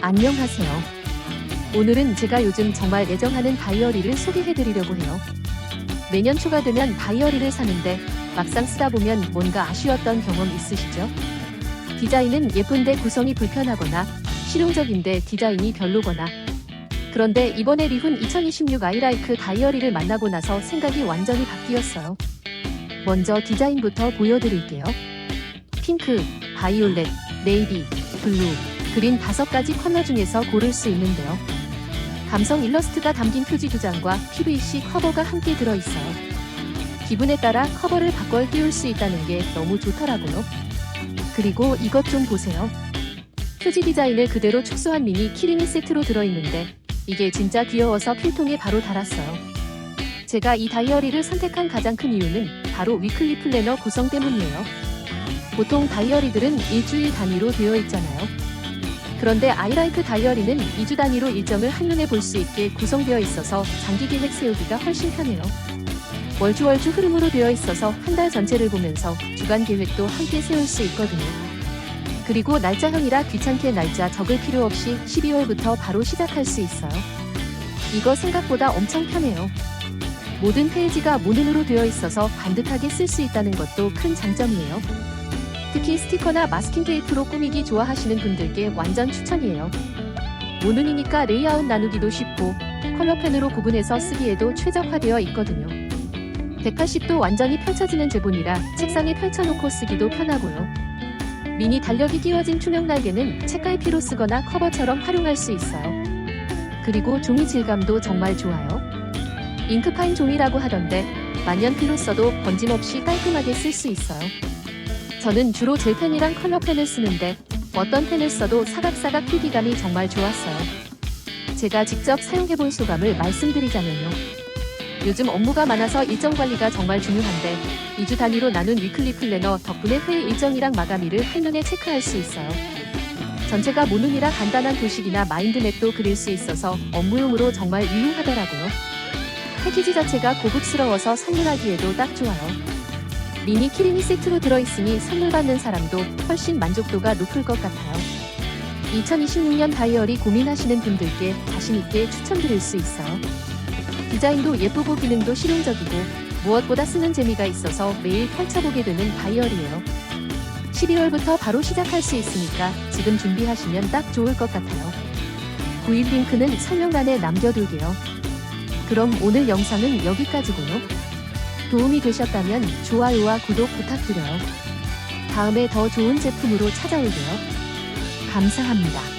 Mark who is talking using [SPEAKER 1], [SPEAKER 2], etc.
[SPEAKER 1] 안녕하세요. 오늘은 제가 요즘 정말 애정하는 다이어리를 소개해드리려고 해요. 매년 초가 되면 다이어리를 사는데 막상 쓰다 보면 뭔가 아쉬웠던 경험 있으시죠? 디자인은 예쁜데 구성이 불편하거나 실용적인데 디자인이 별로거나 그런데 이번에 리훈 2026 아이라이크 다이어리를 만나고 나서 생각이 완전히 바뀌었어요. 먼저 디자인부터 보여드릴게요. 핑크, 바이올렛, 네이비, 블루, 그린 다섯 가지 컬러 중에서 고를 수 있는데요. 감성 일러스트가 담긴 표지 두 장과 PVC 커버가 함께 들어있어요. 기분에 따라 커버를 바꿔 띄울 수 있다는 게 너무 좋더라고요. 그리고 이것 좀 보세요. 표지 디자인을 그대로 축소한 미니 키링이 세트로 들어있는데 이게 진짜 귀여워서 필통에 바로 달았어요. 제가 이 다이어리를 선택한 가장 큰 이유는 바로 위클리 플래너 구성 때문이에요. 보통 다이어리들은 일주일 단위로 되어 있잖아요. 그런데 아이라이크 다이어리는 2주 단위로 일정을 한눈에 볼 수 있게 구성되어 있어서 장기 계획 세우기가 훨씬 편해요. 월주월주 흐름으로 되어 있어서 한 달 전체를 보면서 주간 계획도 함께 세울 수 있거든요. 그리고 날짜형이라 귀찮게 날짜 적을 필요 없이 12월부터 바로 시작할 수 있어요. 이거 생각보다 엄청 편해요. 모든 페이지가 모눈으로 되어 있어서 반듯하게 쓸 수 있다는 것도 큰 장점이에요. 특히 스티커나 마스킹 테이프로 꾸미기 좋아하시는 분들께 완전 추천이에요. 모눈이니까 레이아웃 나누기도 쉽고 컬러펜으로 구분해서 쓰기에도 최적화되어 있거든요. 180도 완전히 펼쳐지는 제본이라 책상에 펼쳐놓고 쓰기도 편하고요. 미니 달력이 끼워진 투명 날개는 책갈피로 쓰거나 커버처럼 활용할 수 있어요. 그리고 종이 질감도 정말 좋아요. 잉크파인 종이라고 하던데 만년필로 써도 번짐없이 깔끔하게 쓸 수 있어요. 저는 주로 젤펜이랑 컬러펜을 쓰는데 어떤 펜을 써도 사각사각 필기감이 정말 좋았어요. 제가 직접 사용해본 소감을 말씀드리자면요. 요즘 업무가 많아서 일정 관리가 정말 중요한데 2주 단위로 나눈 위클리 플래너 덕분에 회의 일정이랑 마감일을 한눈에 체크할 수 있어요. 전체가 모눈이라 간단한 도식이나 마인드맵도 그릴 수 있어서 업무용으로 정말 유용하더라고요. 패키지 자체가 고급스러워서 선물하기에도 딱 좋아요. 미니 키링이 세트로 들어있으니 선물 받는 사람도 훨씬 만족도가 높을 것 같아요. 2026년 다이어리 고민하시는 분들께 자신있게 추천드릴 수 있어요. 디자인도 예쁘고 기능도 실용적이고 무엇보다 쓰는 재미가 있어서 매일 펼쳐보게 되는 다이어리예요. 12월부터 바로 시작할 수 있으니까 지금 준비하시면 딱 좋을 것 같아요. 구입 링크는 설명란에 남겨둘게요. 그럼 오늘 영상은 여기까지고요. 도움이 되셨다면 좋아요와 구독 부탁드려요. 다음에 더 좋은 제품으로 찾아올게요. 감사합니다.